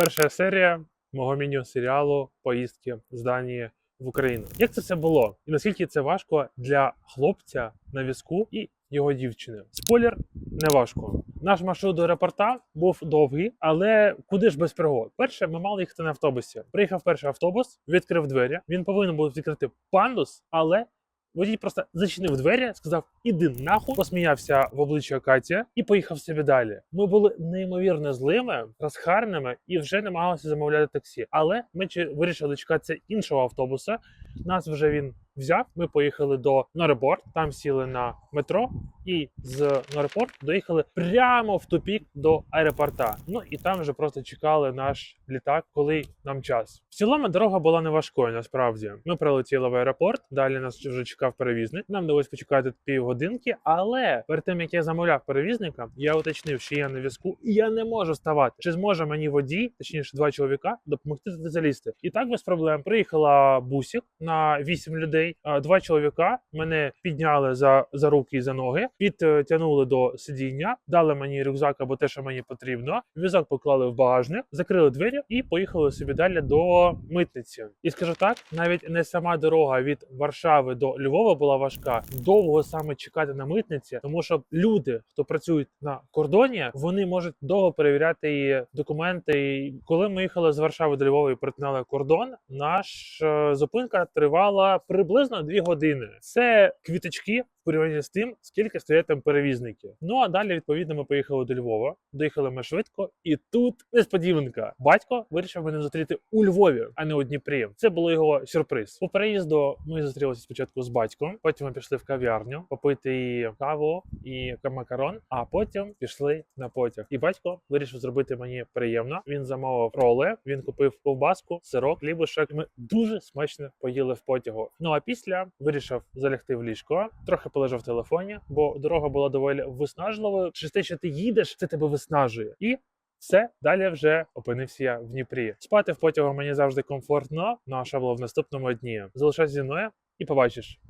Перша серія мого міні-серіалу Поїздки з Данії в Україну. Як це все було? І наскільки це важко для хлопця на візку і його дівчини? Спойлер не важко. Наш маршрут до аеропорта був довгий, але куди ж без пригод? Перше, ми мали їхати на автобусі. Приїхав перший автобус, відкрив двері. Він повинен був відкрити пандус, але Водій просто зачинив двері, сказав: іди нахуй, посміявся в обличчя Каті і поїхав собі далі. Ми були неймовірно злими, розхарними і вже намагалися замовляти таксі. Але ми чи- вирішили чекатися іншого автобуса. Нас вже він взяв. Ми поїхали до Нореборд, там сіли на метро, і з Норепорт доїхали прямо в тупік до аеропорта. Ну і там вже просто чекали наш літак, коли нам час. В цілому дорога була не важкою. Насправді ми прилетіли в аеропорт. Далі нас вже чекав перевізник. Нам довелось почекати півгодинки. Але перед тим як я замовляв перевізника, я уточнив, що я на візку і я не можу вставати. Чи зможе мені водій, точніше, два чоловіка, допомогти залізти? І так без проблем приїхала бусік на вісім людей. Два чоловіка мене підняли за, за руки і за ноги, підтягнули до сидіння, дали мені рюкзак або те, що мені потрібно. Візок поклали в багажник, закрили двері і поїхали собі далі до митниці. І скажу так, навіть не сама дорога від Варшави до Львова була важка. Довго саме чекати на митниці, тому що люди, хто працюють на кордоні, вони можуть довго перевіряти документи. Коли ми їхали з Варшави до Львова і перетинали кордон, наша зупинка тривала приблизно дві години. Це квіточки. В порівнянні з тим, скільки стоять там перевізників. Ну а далі, відповідно, ми поїхали до Львова. Доїхали ми швидко, і тут несподіванка. Батько вирішив мене зустріти у Львові, а не у Дніпрі. Це було його сюрприз. По переїзду ми зустрілися спочатку з батьком. Потім ми пішли в кав'ярню попити каву і макарон. А потім пішли на потяг. І батько вирішив зробити мені приємно. Він замовив роли. Він купив ковбаску, сирок, хлібушек. Ми дуже смачно поїли в потягу. Ну а після вирішив залягти в ліжко, трохи полежав в телефоні, бо дорога була доволі виснажливою. Через те, що ти їдеш, це тебе виснажує. І все далі вже опинився я в Дніпрі. Спати в потягу мені завжди комфортно. Ну а що було в наступному дні? Залишайся зі мною і побачиш.